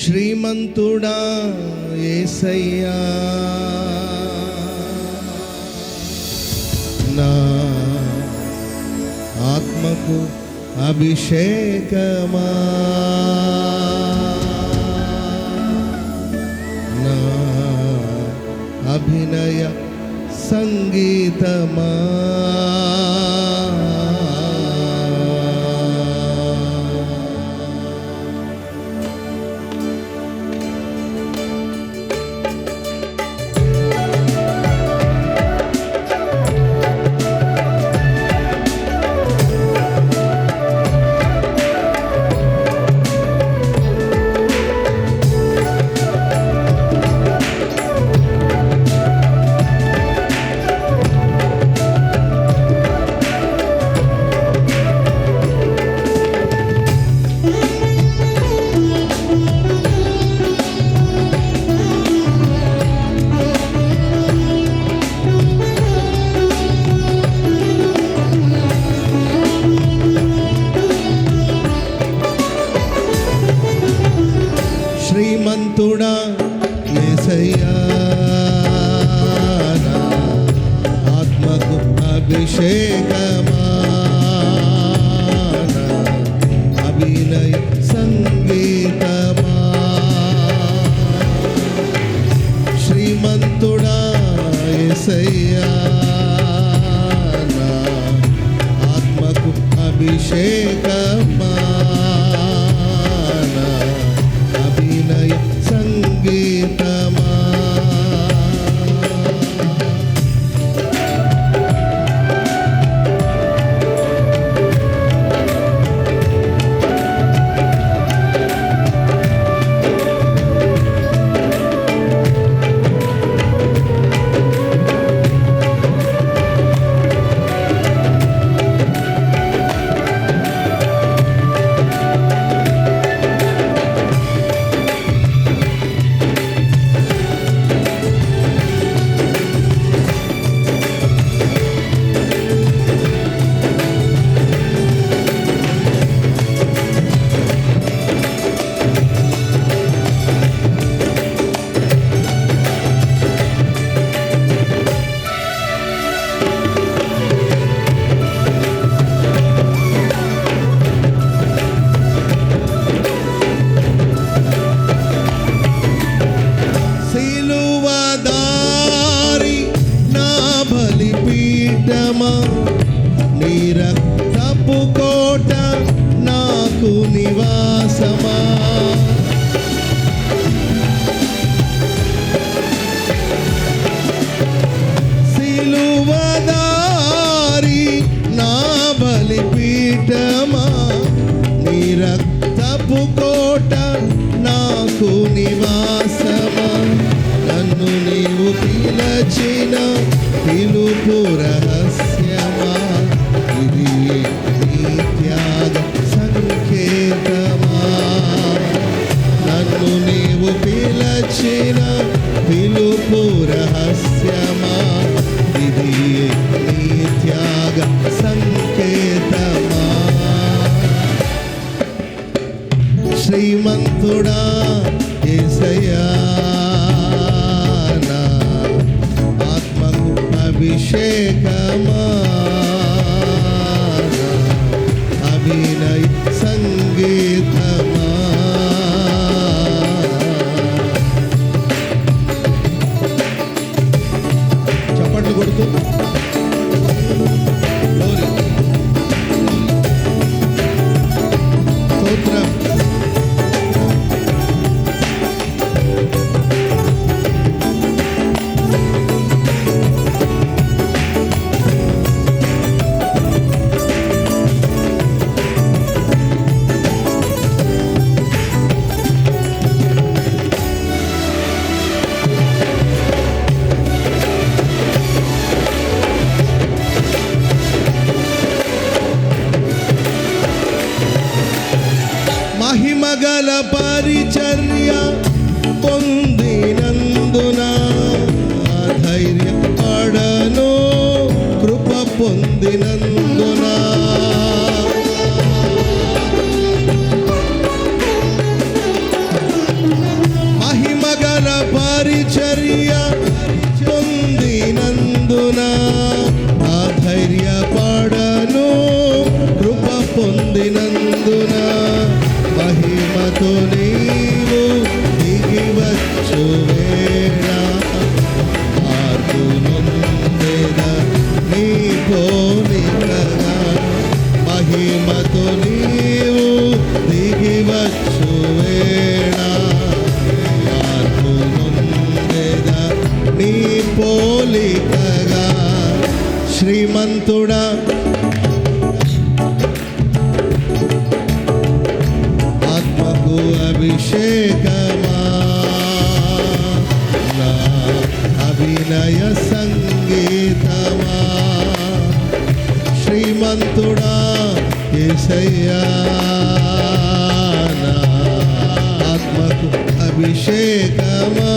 శ్రీమంతుడా ఏసయ్యా. నా ఆత్మకు అభిషేకమా. నా అభినయ సంగీతమా. పిలుపు రహస్యమా ఇది త్యాగ సంకేతమా నన్ను నీవు పిలచిన పిలుపు రహస్యమా ఇది సకల పరిచర్య పొందినందున ధైర్యపడను కృప పొందినందున. మహిమగల పరిచర్య పొందినందున ధైర్యపడను కృప పొందినందున. महिमतुनी అభిషేకమా? నా అభినయ సంగీతమా? శ్రీమంతుడా ఏసయ్యా నా ఆత్మకు అభిషేకమా?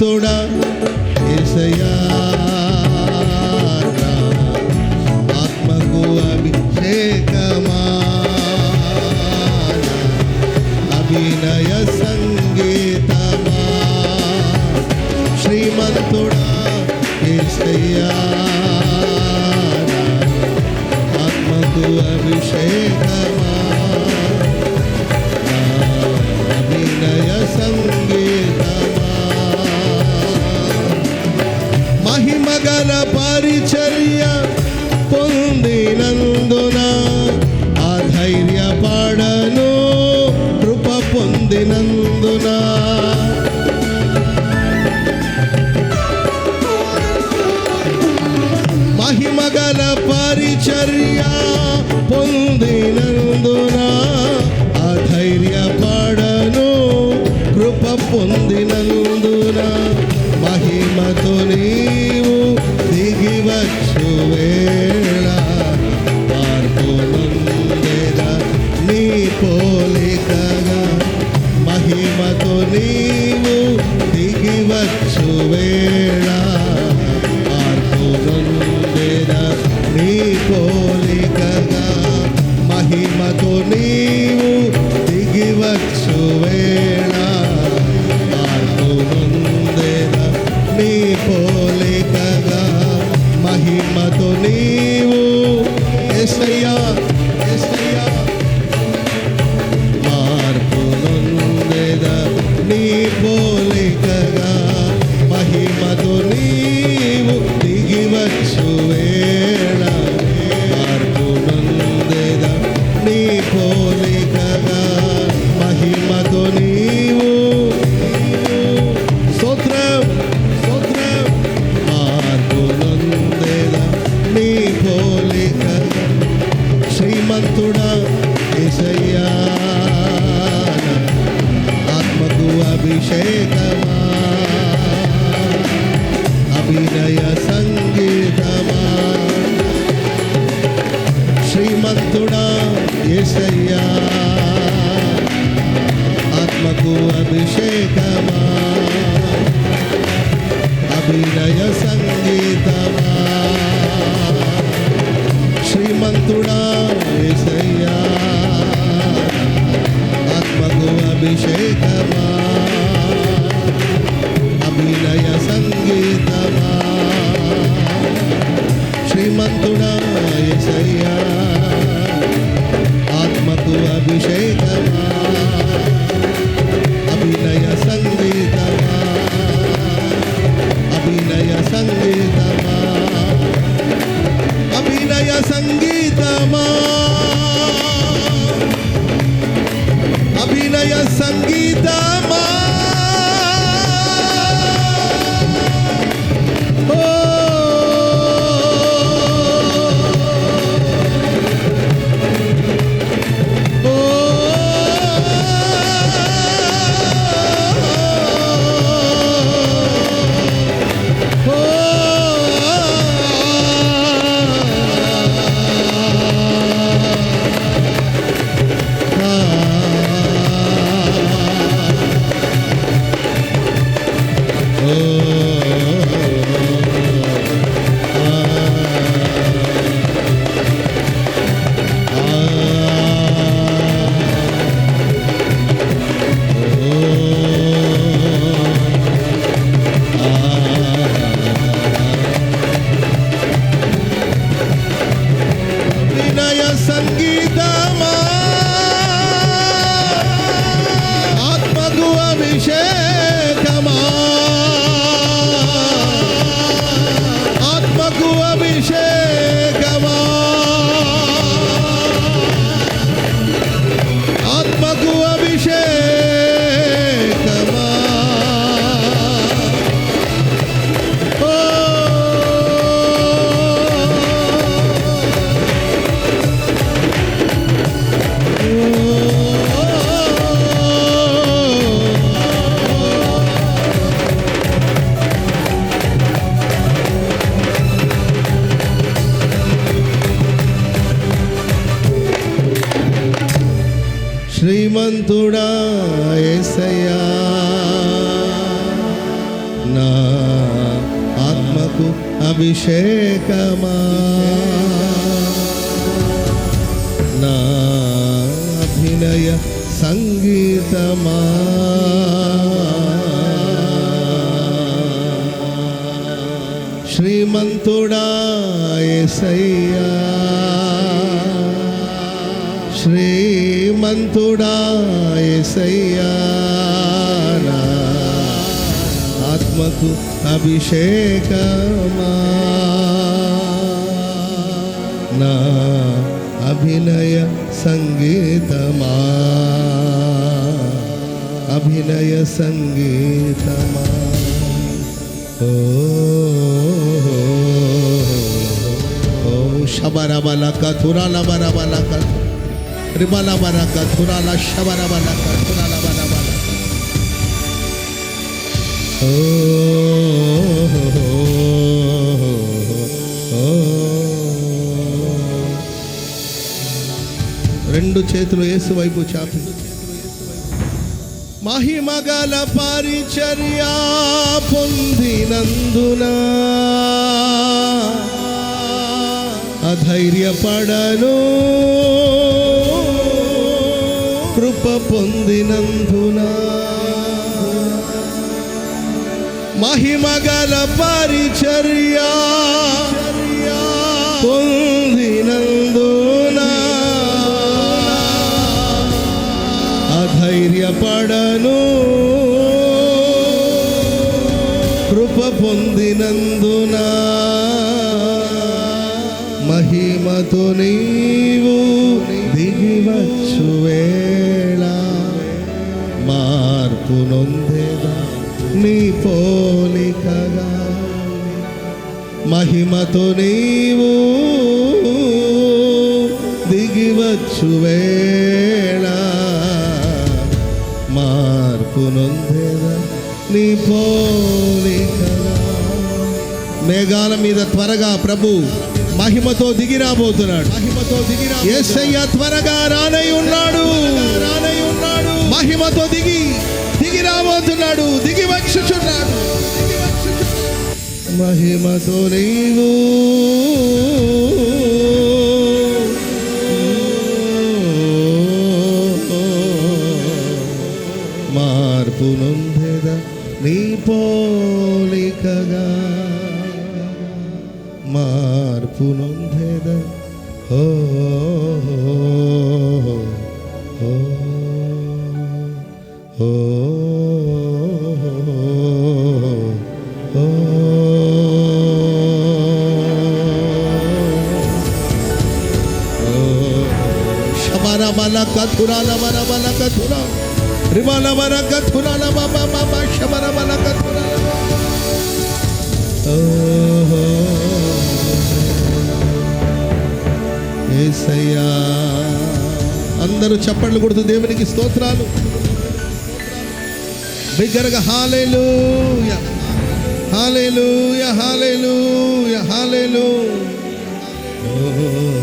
తోడా ఏసయ్యా ఆత్మకు అభిషేకమా అభినయ సంగీతమా. శ్రీమంతుడా ఏసయ్యా ఆత్మకు అభిషేకమా. అభినయ సంగీత సకల పరిచర్య పొందినందున ఆధైర్య పాడను కృప పొందినందునా. people. అభిషేకమా? నా అభినయ సంగీతమా? శ్రీమంతుడా యేసయ్యా శ్రీమంతుడా యేసయ్యా నా ఆత్మకు అభిషేకమా నా అభినయ సంగీతమా అభినయ సంగీతమా ఓ ఓ శబరబలక తురలబరబలక రిబలబరక తురల శబరబలక తురలబరబలక ఓ రెండు చేతులు యేసు వైపు చాపి. మహిమగల పరిచర్య పొందినందున అధైర్యపడను. కృప పొందినందున మహిమగల పరిచర్య పొందినందున అధైర్యపడను. కృప పొందినందున మహిమతో నీవు దిగివచ్చు వేళ. మార్పు నొందే నీ పోలికగా మహిమతో నీవు దిగివచ్చు వేళ. మార్పు నొందేదా నీ పోలికగా. మేఘాల మీద త్వరగా ప్రభు మహిమతో దిగి రాబోతున్నాడు. మహిమతో దిగి యేసయ్య త్వరగా రానై ఉన్నాడు. రానై ఉన్నాడు. మహిమతో దిగి దిగి రాబోతున్నాడు దిగి వచ్చుచున్నాడు. మహిమతో నీవు మార్పు నీ పోలికగా. మార్పు ఓ, అందరూ చప్పట్లు కొడుతూ దేవునికి స్తోత్రాలు. బిగ్గరగా హాలేలు హాలేలు హాలేలు హాలేలు ఓహో.